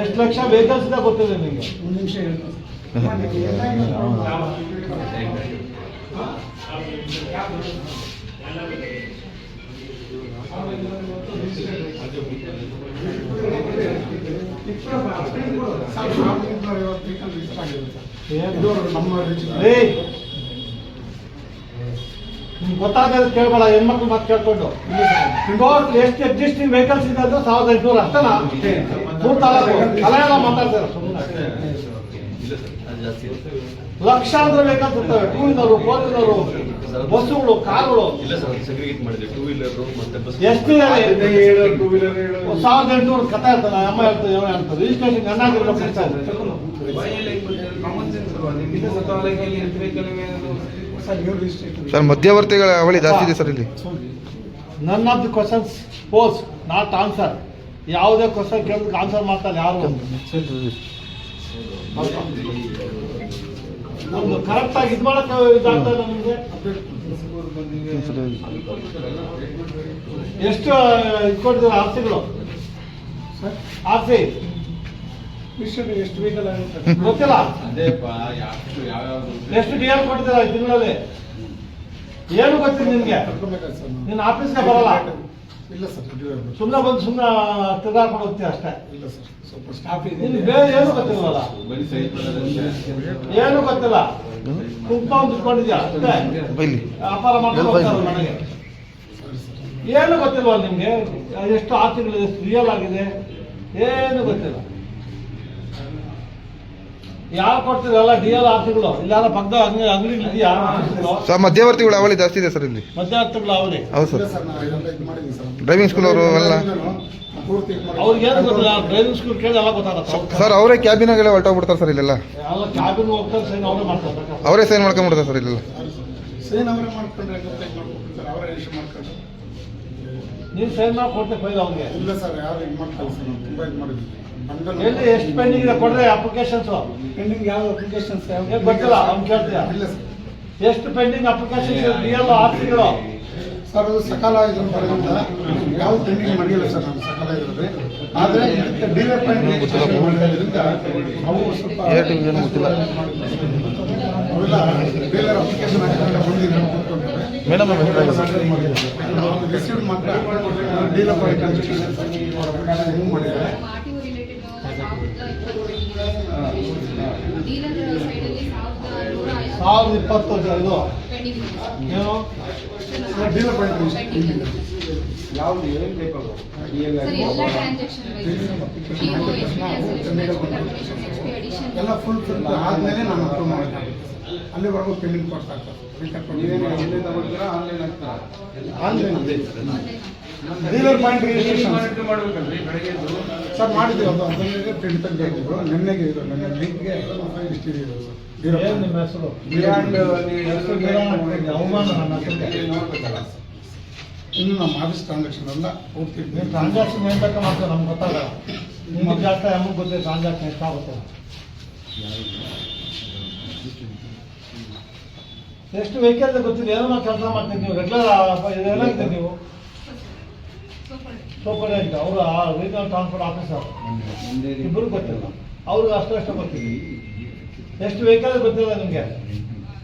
ಎಷ್ಟು ಲಕ್ಷ ವೆಹಿಕಲ್ಸ್ ಇದೆ ಗೊತ್ತಿದೆ ನಿಮಗೆ? ಒಂದು ನಿಮಿಷ ಹೇಳ್ತೀನಿ. ಗೊತ್ತಾಗದ ಕೇಳಬೇಡ ಹೆಣ್ಮಕ್ಳು ಮಾತು ಕೇಳ್ಕೊಂಡು. ಟೋಟಲ್ ಎಷ್ಟು ಎಕ್ಸಿಸ್ಟಿಂಗ್ ವೆಹಿಕಲ್ಸ್ ಇದೆ ಅಂದ್ರೆ ಸಾವಿರದ ಎಂಟುನೂರು ಅಷ್ಟೇನಾ? ಮಾತಾಡ್ತಾರೆ ಲಕ್ಷಾಂತರ ಟೂ ವೀಲರು ಫೋರ್ ವೀಲರು ಬಸ್ಸುಗಳು ಕಾರುಗಳು. ಇಲ್ಲ ಸರ್ ಸೆಗ್ರಿಗೇಟ್ ಮಾಡಿದೆ. ಟೂ ವೀಲರ್ ಮತ್ತೆ ಬಸ್ ಎಷ್ಟು ಸಾವಿರದ ಎಂಟುನೂರು ಕಥೆ ಇರ್ತದೆ ಅಮ್ಮ ಹೇಳ್ತಾರೆ. ಏನೋ ಹೇಳ್ತಾರೆ ರಿಜಿಸ್ಟ್ರೇಷನ್ ಸರ್ ರಿಜಿಸ್ಟ್ರೇಷನ್ ಸರ್ ಮಧ್ಯವರ್ತಿಗಳ ಅವಳಿ ಜಾಸ್ತಿ ಇದೆ ಸರ್ ಇಲ್ಲಿ. None of the questions pose not answer ಯಾವುದೇ ಕ್ವಶನ್ ಕೇಳಿದ್ರೆ ಆನ್ಸರ್ ಮಾಡ್ತಾರೆ ಯಾರು ನಮ್ದು ಕರೆಕ್ಟ್ ಆಗಿ ಇದು ಮಾಡಕ್ಕೆ ಇದಾಗ್ತಾ ಇಲ್ಲ ನಮಗೆ. ಎಷ್ಟು ಇಟ್ಕೊಂಡಿದ್ರು ಆರ್ಸಿಗಳು? ಸರ್? ಆರ್ಸಿ? ರಿಜಿಸ್ಟರ್ ಎಷ್ಟು ಬೇಕಲ್ಲ ಗೊತ್ತಿಲ್ಲ. ಎಷ್ಟು ಎಷ್ಟು ಡಿ ಎಲ್ ಕೊಟ್ಟಿದ್ದೀರಾ ತಿಂಗಳಲ್ಲಿ? ಏನು ಗೊತ್ತಿಲ್ಲ ನಿನ್ಗೆ. ನಿನ್ನ ಆಫೀಸ್ಗೆ ಬರಲ್ಲ. ಇಲ್ಲ ಸರ್. ಸುಮ್ಮನೆ ಬಂದು ಸುಮ್ಮನೆ ತಿರ್ಗಾಡ್ಕೊಂಡು ಹೋಗ್ತೀವಿ ಅಷ್ಟೇ. ಇಲ್ಲ ಸರ್ ಸ್ವಲ್ಪ ಸ್ಟಾಫ್ ಇದೆ. ನಿನ್ಗೆ ಬೇರೆ ಏನು ಗೊತ್ತಿಲ್ವಲ್ಲ ಬರೀ ಸೈಟ್ ಏನು ಗೊತ್ತಿಲ್ಲ? ಕುಂಪ ಒಂದು ಇಟ್ಕೊಂಡಿದ್ಯಾ ಅಷ್ಟೇ ವ್ಯಾಪಾರ ಮಾಡ್ಕೊಂಡು ಮನೆಗೆ. ಏನು ಗೊತ್ತಿಲ್ವಾ ನಿಮ್ಗೆ? ಎಷ್ಟು ಆರ್ಥಿಕ ಎಷ್ಟು ರಿಯಲ್ ಆಗಿದೆ? ಏನು ಗೊತ್ತಿಲ್ಲ. ಯಾರು ಕೊಡ್ತಿರಲ್ಲ ಡಿ ಎಲ್ ಆರ್ಟಿಗಳು ಇಲ್ಲಾರ ಪಕ್ಕದ ಅಂಗಡಿ ಇದೆಯಾ? ಆಫೀಸ್ಗಳು? ಸರ್ ಮಧ್ಯವರ್ತಿಗಳ ಅವಳಿ ಜಾಸ್ತಿ ಇದೆ ಸರ್ ಇಲ್ಲಿ. ಮಧ್ಯವರ್ತಿಗಳ ಅವಳಿ. ಹೌದು ಸರ್. ಡ್ರೈವಿಂಗ್ ಸ್ಕೂಲ್ ಅವರು ಎಲ್ಲ. ಅವ್ರಿಗೆ ಏನು ಗೊತ್ತಿಲ್ಲ? ಡ್ರೈವಿಂಗ್ ಸ್ಕೂಲ್ ಕೇಳಿ ಎಲ್ಲ ಗೊತ್ತಾಗತ್ತೆ. ಸರ್ ಅವರೇ ಕ್ಯಾಬಿನಾಗೆಲ್ಲ ಹೊರಟೋಗ್ಬಿಡ್ತಾರೆ ಸರ್ ಇಲ್ಲೆಲ್ಲ. ಎಲ್ಲ ಕ್ಯಾಬಿನ್ ಹೋಗ್ತಾರೆ ಸರಿ ಅವರೇ ಮಾಡ್ತಾರೆ. ಅವರೇ ಸೈನ್ ಮಾಡ್ಕೊಂಡ್ಬಿಡ್ತಾರೆ ಸರ್ ಇಲ್ಲೆಲ್ಲ. ಸೇನ್ ಅವರೇ ಮಾಡ್ಕೊಂಡ್ರೆ ಗೊತ್ತಾಗಿ ಮಾಡ್ಬೇಕು ಸರ್. ಅವರೇ ರಿಜಿಸ್ಟರ್ ಮಾಡ್ಕೊಂಡ್ರೆ ನೀನು ಸೈನ್ ಮಾಡಿ ಕೊಡ್ತೆ ಫೈಲ್ ಅವ್ರಿಗೆ ಇಲ್ಲ ಸರ್ ಯಾರು ಇದು ಮಾಡ್ತಾರೆ ಸರ್ ನಾವು ತುಂಬ ಇದು ಮಾಡಿದ್ವಿ ಎಲ್ಲಿ ಎಷ್ಟು ಪೆಂಡಿಂಗ್ ಇದೆ ಕೊಡ್ರೆ ಅಪ್ಲಿಕೇಶನ್ಸ್ ಪೆಂಡಿಂಗ್ ಯಾವ ಅಪ್ಲಿಕೇಶನ್ಸ್ ಗೊತ್ತಿಲ್ಲ, ಅವ್ನು ಕೇಳ್ತೀಯ? ಇಲ್ಲ ಸರ್. ಎಷ್ಟು ಪೆಂಡಿಂಗ್ ಅಪ್ಲಿಕೇಶನ್ ಡಿ ಎಲ್ ಆರ್ಟಿಗಳು ಸರ್ ಅದು ಸಕಾಲ ಇದ್ರ ಬರೋದ್ರಿಂದ ಯಾವ ಪೆಂಡಿಂಗ್ ಮಾಡಿಲ್ಲ ಸರ್ ನಾನು ಸಕಾಲ ಇರೋದು. ಆದರೆ ಇದಕ್ಕೆ ಡೀಲರ್ ಪಾಯಿಂಟ್ ಮಾಡಿರೋದ್ರಿಂದ ಅವು ಸ್ವಲ್ಪ ಏಟು ಏನು ಗೊತ್ತಿಲ್ಲ. ಅವೆಲ್ಲ ಡೀಲರ್ ಅಪ್ಲಿಕೇಶನ್ ಕೂತ್ಕೊಂಡ್ರೆ ಮೇಡಮ್ ರಿಸೀವ್ ಮಾತ್ರ. ಪಾಯಿಂಟ್ ಮೂವ್ ಮಾಡಿದ್ದಾರೆ. ಸಾವಿರದ ಇಪ್ಪತ್ತು ಇದು ಯಾವ್ದು ಏನು ಬೇಕಾಗೋ ಎಲ್ಲ ಫುಲ್ ಫುಲ್ ಆದ್ಮೇಲೆ ನಾನು ಅಪ್ರೂವ್ ಮಾಡ್ತೀನಿ ಅಲ್ಲಿವರೆಗೂ ಪೆಂಡಿಂಗ್ ಕೊಡ್ತಾ online dealer point registration sir ಮಾಡಿದ್ದೀವಿ ಅದು. ಅದನ್ನೇ ಪ್ರಿಂಟ್ ತೆಗೆದಿದ್ರು ನಿನ್ನೆಗೆ ಇದು ನನ್ನ ಲಿಂಕ್ಗೆ ಏನ್ ನಿಮ್ಮ ಹೆಸರು? ಹಾಕ್ತಿದ್ದೆ, ಅವಮಾನ ನನ್ನ ನೋಡ್ಬೇಕಲ್ಲ ಇನ್ನು ನಮ್ಮ ಆಫೀಸ್ ಟ್ರಾನ್ಸಾಕ್ಷನ್ ಎಲ್ಲ ಪೂರ್ತಿ ನೀವು ಟ್ರಾನ್ಸಾಕ್ಷನ್ ಏನ್ ಬೇಕಾ ಮಾಡ್ತೀವಿ ನಮ್ಗೆ ಗೊತ್ತಾಗಲ್ಲ ನಿಮ್ಗೆ ಜಾಸ್ತಿ ನಮಗೆ ಗೊತ್ತಿಲ್ಲ ಟ್ರಾನ್ಸಾಕ್ಷನ್ ಎಷ್ಟಾಗುತ್ತೆ ಎಷ್ಟು ವೆಹಿಕಲ್ ಗೊತ್ತಿದೆ? ಏನೋ ಕೆಲಸ ಮಾಡ್ತೀವಿ ನೀವು. ರೆಗ್ಯುಲರ್ ಏನಾಗಿದೆ ನೀವು. ಸೋಪಡೆ ಅವರು ಅವರು ರೀಜನಲ್ ಟ್ರಾನ್ಸ್ಪೋರ್ಟ್ ಆಫೀಸರ್ ಇಬ್ಬರು ಗೊತ್ತಿಲ್ಲ. ಅವ್ರಿಗೆ ಅಷ್ಟು ಅಷ್ಟು ಗೊತ್ತಿಲ್ಲ. ಎಷ್ಟು ವೆಹಿಕಲ್ ಗೊತ್ತಿಲ್ಲ ನಿಮಗೆ.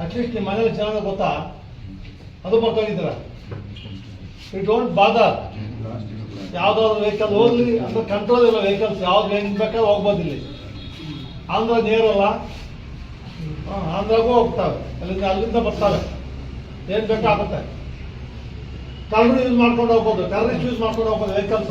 ಅಟ್ಲೀಸ್ಟ್ ನಿಮ್ಮ ಮನೇಲಿ ಚೆನ್ನಾಗಿ ಗೊತ್ತಾ? ಅದು ಮರ್ತೋಗಿದ್ದೀರ? ಯು ಡೋಂಟ್ ಬಾದರ್ ಯಾವುದಾದ್ರು ವೆಹಿಕಲ್ ಹೋಗ್ಲಿ, ಅಂದ್ರೆ ಕಂಟ್ರೋಲ್ ಇಲ್ಲ ವೆಹಿಕಲ್ಸ್ ಯಾವ್ದು ಹೆಂಗ್ ಬೇಕಾದ್ರೆ ಹೋಗ್ಬೋದು ಇಲ್ಲಿ. ಆಂಧ್ರ ನೇರಲ್ಲ ಆಂಧ್ರಗೂ ಹೋಗ್ತಾರೆ. ಅಲ್ಲಿಂದ ಅಲ್ಲಿಂದ ಬರ್ತಾರೆ. ಏನ್ ಬೇಕಾಗುತ್ತೆ? ಕಳ್ಳರು ಯೂಸ್ ಮಾಡ್ಕೊಂಡು ಹೋಗ್ಬೋದು ಟೆರರಿಸ್ಟ್ ಯೂಸ್ ಮಾಡ್ಕೊಂಡು ಹೋಗ್ಬೋದು ವೆಹಿಕಲ್ಸ್